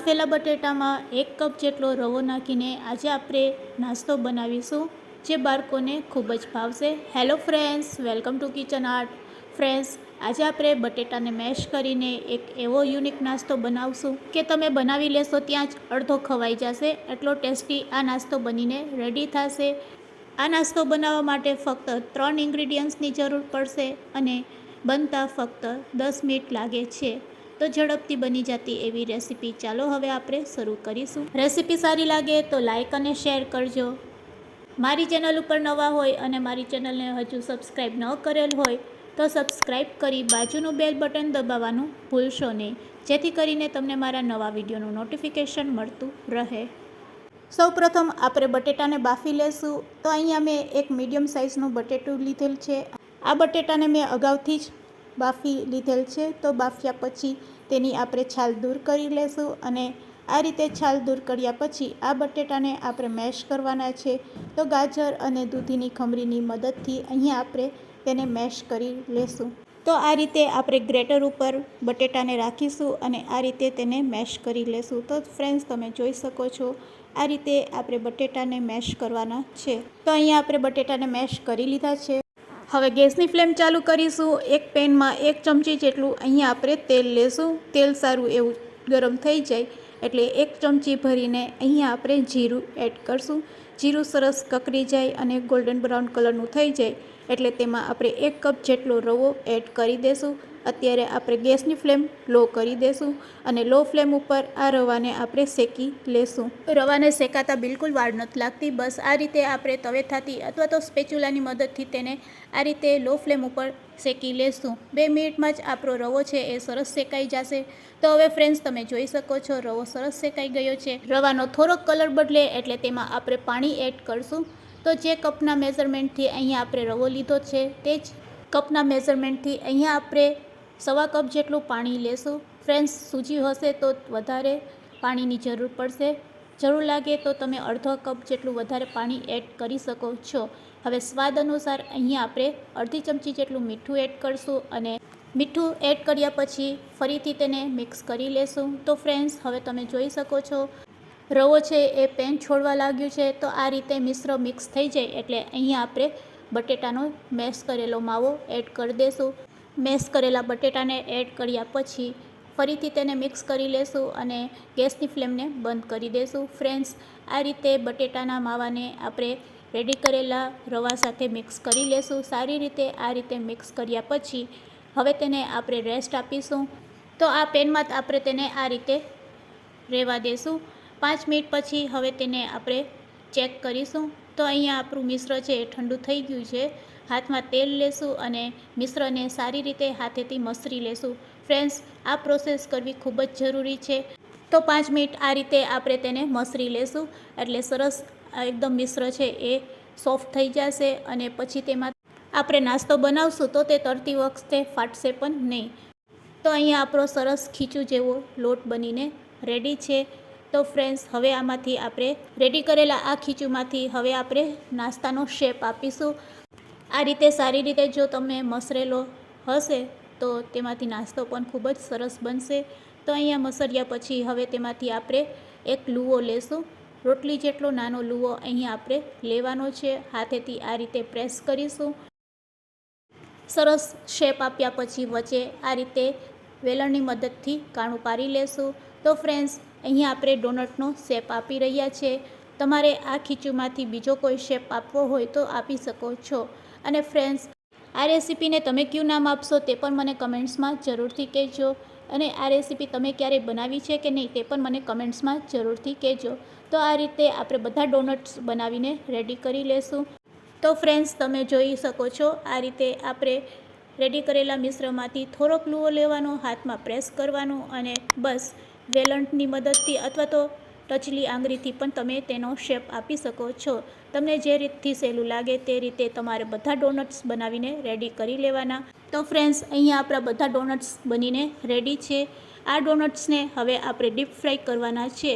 બાફેલા બટેટામાં એક કપ જેટલો રવો નાખીને આજે આપણે નાસ્તો બનાવીશું, જે બાળકોને ખૂબ જ ભાવશે. Hello friends welcome to kitchen art friends આજે આપણે બટેટાને મેશ કરીને એક એવો યુનિક નાસ્તો બનાવશું કે તમે બનાવી લેશો ત્યાં જ અડધો ખવાઈ જશે. એટલો ટેસ્ટી આ નાસ્તો બનીને રેડી થશે. આ નાસ્તો બનાવવા માટે ફક્ત ત્રણ ઇન્ગ્રીડિયન્ટ્સની જરૂર પડશે અને બનતા ફક્ત દસ મિનિટ લાગે છે. તો ઝડપથી બની જતી એવી રેસીપી. ચાલો હવે આપણે શરૂ કરીશું. રેસીપી સારી લાગે તો લાઇક અને શેર કરજો. મારી ચેનલ ઉપર નવા હોય અને મારી ચેનલને હજુ સબસ્ક્રાઈબ ન કરેલ હોય તો સબસ્ક્રાઈબ કરી બાજુનું બેલ બટન દબાવવાનું ભૂલશો નહીં. જેથી કરીને તમને મારા નવા વિડીયોનું નોટિફિકેશન મળતું રહે. સૌપ્રથમ આપણે બટેટાને બાફી લેશું. તો અહીંયા મેં એક મીડિયમ સાઇઝનું બટેટું લીધેલ છે. આ બટેટાને મેં અગાઉથી જ બાફી લીધેલ છે, તો બાફ્યા પછી તેની આપણે છાલ દૂર કરી લેશું અને આ રીતે છાલ દૂર કર્યા પછી આ બટેટાને આપણે મેશ કરવાના છે. તો ગાજર અને દૂધીની ખમરીની મદદથી અહીંયા આપણે તેને મેશ કરી લેશું. તો આ રીતે આપણે ગ્રેટર ઉપર બટેટાને રાખીશું અને આ રીતે તેને મેશ કરી લેશું. તો ફ્રેન્ડ્સ, તમે જોઈ શકો છો, આ રીતે આપણે બટેટાને મેશ કરવાના છે. તો અહીંયા આપણે બટેટાને મેશ કરી લીધા છે. હવે ગેસની ફ્લેમ ચાલુ કરીશું. એક પેનમાં એક ચમચી જેટલું અહીંયા આપણે તેલ લેશું. તેલ સારું એવું ગરમ થઈ જાય એટલે એક ચમચી ભરીને અહીંયા આપણે જીરું એડ કરશું. જીરું સરસ કકડી જાય અને ગોલ્ડન બ્રાઉન કલરનું થઈ જાય, એટલે તેમાં આપણે એક કપ જેટલો રવો એડ કરી દેશું. અત્યારે આપણે ગેસની ફ્લેમ લો કરી દેશું અને લો ફ્લેમ ઉપર આ રવાને આપણે શેકી લેશું. રવાને શેકાતા બિલકુલ વાર નથી લાગતી, બસ આ રીતે આપણે તવેથાથી અથવા તો સ્પેચ્યુલાની મદદથી તેને આ રીતે લો ફ્લેમ ઉપર શેકી લેશું. બે મિનિટમાં જ આપણો રવો છે એ સરસ શેકાઈ જશે. તો હવે ફ્રેન્ડ્સ તમે જોઈ શકો છો, રવો સરસ શેકાઈ ગયો છે. રવાનો થોડોક કલર બદલે એટલે તેમાં આપણે પાણી એડ કરશું. તો જે કપના મેઝરમેન્ટથી અહીંયા આપણે રવો લીધો છે તે જ કપના મેઝરમેન્ટથી અહીંયા આપણે સવા કપ જેટલું પાણી લેશું. ફ્રેન્ડ્સ સૂજી હશે તો વધારે પાણીની જરૂર પડશે. જરૂર લાગે તો તમે અડધો કપ જેટલું વધારે પાણી એડ કરી શકો છો. હવે સ્વાદ અનુસાર અહીંયા આપણે અડધી ચમચી જેટલું મીઠું એડ કરશું અને મીઠું એડ કર્યા પછી ફરીથી તેને મિક્સ કરી લેશું. તો ફ્રેન્ડ્સ હવે તમે જોઈ શકો છો રવો છે એ પેન છોડવા લાગ્યું છે, તો આ રીતે મિશ્ર મિક્સ થઈ જાય એટલે અહીંયા આપણે બટેટાનો મેશ કરેલો માવો એડ કરી દેશું. મેશ કરેલા બટેટાને એડ કર્યા પછી ફરીથી તેને મિક્સ કરી લેશું અને ગેસની ફ્લેમને બંધ કરી દેશું. ફ્રેન્ડ્સ, આ રીતે બટેટાના માવાને આપણે રેડી કરેલા રવા સાથે મિક્સ કરી લેશું. સારી રીતે આ રીતે મિક્સ કર્યા પછી હવે તેને આપણે રેસ્ટ આપીશું. તો આ પેનમાં આપણે તેને આ રીતે રહેવા દેશું. પાંચ મિનિટ પછી હવે તેને આપણે ચેક કરીશું. તો અહીંયા આપણું મિશ્ર છે એ ઠંડુ થઈ ગયું છે. હાથમાં તેલ લેશું અને મિશ્રને સારી રીતે હાથેથી મસરી લેશું. ફ્રેન્ડ્સ, આ પ્રોસેસ કરવી ખૂબ જ જરૂરી છે. તો પાંચ મિનિટ આ રીતે આપણે તેને મસરી લેશું. એટલે સરસ એકદમ મિશ્ર છે એ સોફ્ટ થઈ જશે અને પછી તેમાં આપણે નાસ્તો બનાવશું તો તે તરતી વખતે ફાટશે પણ નહીં. તો અહીંયા આપણો સરસ ખીચું જેવો લોટ બનીને રેડી છે. તો ફ્રેન્ડ્સ હવે આમાંથી આપણે રેડી કરેલા આ ખીચુમાંથી હવે આપણે નાસ્તાનો શેપ આપીશું. આ રીતે સારી રીતે જો તમે મસરેલો હશે, તો તેમાંથી નાસ્તો પણ ખૂબ જ સરસ બનશે. તો અહીંયા મસર્યા પછી હવે તેમાંથી આપણે એક લૂવો લેશું. રોટલી જેટલો નાનો લૂવો અહીંયા આપણે લેવાનો છે. હાથેથી આ રીતે પ્રેસ કરીશું. સરસ શેપ આપ્યા પછી વચ્ચે આ રીતે વેલણની મદદથી કાણું પારી લેશું. તો ફ્રેન્ડ્સ અહીંયા આપણે ડોનટનો શેપ આપી રહ્યા છે. તમારે આ ખીચુમાંથી બીજો કોઈ શેપ આપવો હોય તો આપી શકો છો. અને ફ્રેન્ડ્સ, આ રેસીપીને તમે કયું નામ આપશો તે પણ મને કમેન્ટ્સમાં જરૂરથી કહેજો. અને આ રેસીપી તમે ક્યારેય બનાવી છે કે નહીં તે પણ મને કમેન્ટ્સમાં જરૂરથી કહેજો. તો આ રીતે આપણે બધા ડોનટ્સ બનાવીને રેડી કરી લેશું. તો ફ્રેન્ડ્સ, તમે જોઈ શકો છો આ રીતે આપણે રેડી કરેલા મિશ્રમાંથી થોડોક લૂવો લેવાનો, હાથમાં પ્રેસ કરવાનું અને બસ વેલણની મદદથી અથવા તો ટચલી આંગળીથી પણ તમે તેનો શેપ આપી શકો છો. તમને જે રીતથી સહેલું લાગે તે રીતે તમારે બધા ડોનટ્સ બનાવીને રેડી કરી લેવાના. તો ફ્રેન્ડ્સ, અહીંયા આપણા બધા ડોનટ્સ બનીને રેડી છે. આ ડોનટ્સને હવે આપણે ડીપ ફ્રાય કરવાના છે.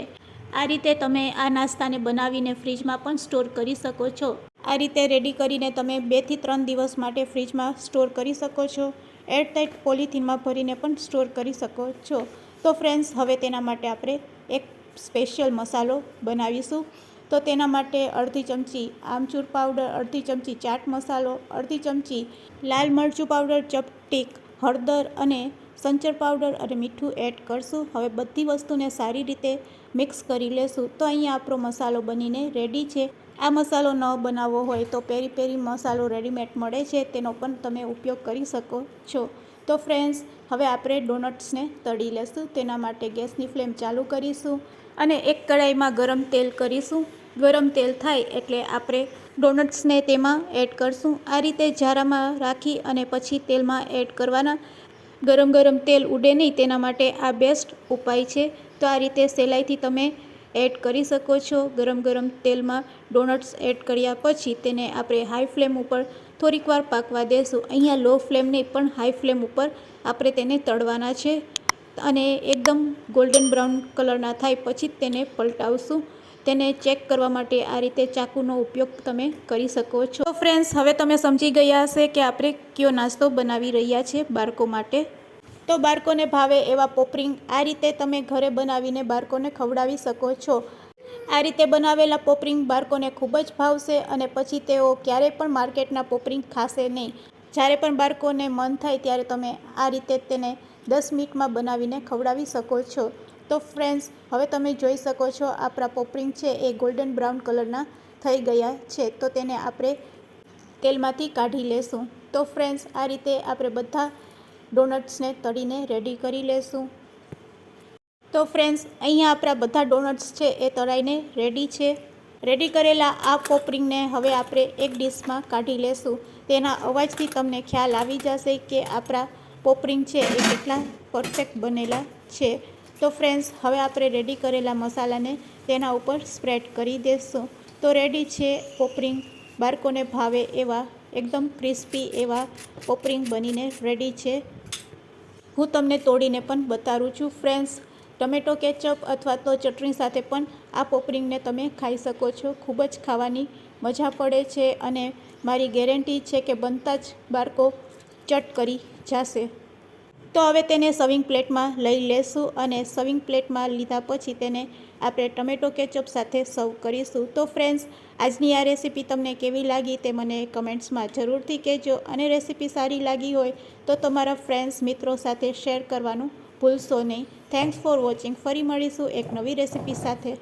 આ રીતે તમે આ નાસ્તાને બનાવીને ફ્રીજમાં પણ સ્ટોર કરી શકો છો. આ રીતે રેડી કરીને તમે બેથી ત્રણ દિવસ માટે ફ્રીજમાં સ્ટોર કરી શકો છો. એરટાઇટ પોલિથીનમાં ભરીને પણ સ્ટોર કરી શકો છો. તો ફ્રેન્ડ્સ હવે તેના માટે આપણે એક સ્પેશિયલ મસાલો બનાવીશું. તો તેના માટે અડધી ચમચી આમચૂર પાવડર અડધી ચમચી ચાટ મસાલો, અડધી ચમચી લાલ મરચું પાવડર ચપટીક, હળદર અને સંચર પાવડર અને મીઠું એડ કરશું. હવે બધી વસ્તુને સારી રીતે મિક્સ કરી લેશું. તો અહીંયા આપણો મસાલો બનીને રેડી છે. આ મસાલો ન બનાવવો હોય તો પેરી પેરી મસાલો રેડીમેડ મળે છે. તેનો પણ તમે ઉપયોગ કરી શકો છો. તો ફ્રેન્ડ્સ, હવે આપણે ડોનટ્સને તળી લેશું. તેના માટે ગેસની ફ્લેમ ચાલુ કરીશું અને એક કડાઈમાં ગરમ તેલ કરીશું. ગરમ તેલ થાય એટલે આપણે ડોનટ્સને તેમાં એડ કરશું. આ રીતે જારામાં રાખી અને પછી તેલમાં એડ કરવાના. ગરમ ગરમ તેલ ઉડે નહીં, તેના માટે આ બેસ્ટ ઉપાય છે. તો આ રીતે સહેલાઈથી તમે એડ કરી શકો છો ગરમ ગરમ તેલમાં ડોનટ્સ એડ કર્યા પછી તેને આપણે હાઈ ફ્લેમ ઉપર થોડીક વાર પાકવા દેશું. અહીંયા લો ફ્લેમ નહીં, પણ હાઈ ફ્લેમ ઉપર આપણે તેને તળવાના છે અને એકદમ ગોલ્ડન બ્રાઉન કલરના થાય પછી જ તેને પલટાવશું. તેને ચેક કરવા માટે આ રીતે ચાકુનો ઉપયોગ તમે કરી શકો છો. ફ્રેન્ડ્સ, હવે તમે સમજી ગયા હશે કે આપણે કયો નાસ્તો બનાવી રહ્યા છે બાળકો માટે. તો બાળકોને ભાવે એવા પોપરિંગ આ રીતે તમે ઘરે બનાવીને બાળકોને ખવડાવી શકો છો. આ રીતે બનાવેલા પોપરિંગ બાળકોને ખૂબ જ ભાવશે અને પછી તેઓ ક્યારેય પણ માર્કેટના પોપરિંગ ખાશે નહીં. જ્યારે પણ બાળકોને મન થાય ત્યારે તમે આ રીતે તેને દસ મિનિટમાં બનાવીને ખવડાવી શકો છો. તો ફ્રેન્ડ્સ, હવે તમે જોઈ શકો છો આપણા પોપરિંગ છે એ ગોલ્ડન બ્રાઉન કલરના થઈ ગયા છે. તો તેને આપણે તેલમાંથી કાઢી લેશું. તો ફ્રેન્ડ્સ, આ રીતે આપણે બધા ડોનટ્સને તળીને રેડી કરી લેશું. તો ફ્રેન્ડ્સ, અહીંયા આપણા બધા ડોનટ્સ છે એ તળાઈને રેડી છે. રેડી કરેલા આ પોપરિંગને હવે આપણે એક ડીશમાં કાઢી લેશું. તેના અવાજથી તમને ખ્યાલ આવી જશે કે આપણા પોપરિંગ છે એ કેટલા પરફેક્ટ બનેલા છે. તો ફ્રેન્ડ્સ, હવે આપણે રેડી કરેલા મસાલાને તેના ઉપર સ્પ્રેડ કરી દઈશું તો રેડી છે પોપરિંગ. બાળકોને ભાવે એવા, એકદમ ક્રિસ્પી એવા પોપરિંગ બનીને રેડી છે. હું તમને તોડીને પણ બતાવું છું. ફ્રેન્ડ્સ, ટમેટો કેચઅપ અથવા તો ચટણી સાથે પણ આ પોપરિંગને તમે ખાઈ શકો છો. ખૂબ જ ખાવાની મજા પડે છે અને મારી ગેરંટી છે કે બનતા જ બાળકો ચટ કરી જશે. તો હવે તેને સવિંગ પ્લેટમાં લઈ લેશું અને સવિંગ પ્લેટમાં લીધા પછી તેને આપણે ટમેટો કેચઅપ સાથે સર્વ કરીશું. તો ફ્રેન્ડ્સ આજની આ રેસીપી તમને કેવી લાગી તે મને કમેન્ટ્સમાં જરૂરથી કહેજો. અને રેસીપી સારી લાગી હોય તો તમારા ફ્રેન્ડ્સ મિત્રો સાથે શેર કરવાનું ભૂલશો નહીં. થેન્ક્સ ફોર વોચિંગ ફરી મળીશું એક નવી રેસીપી સાથે.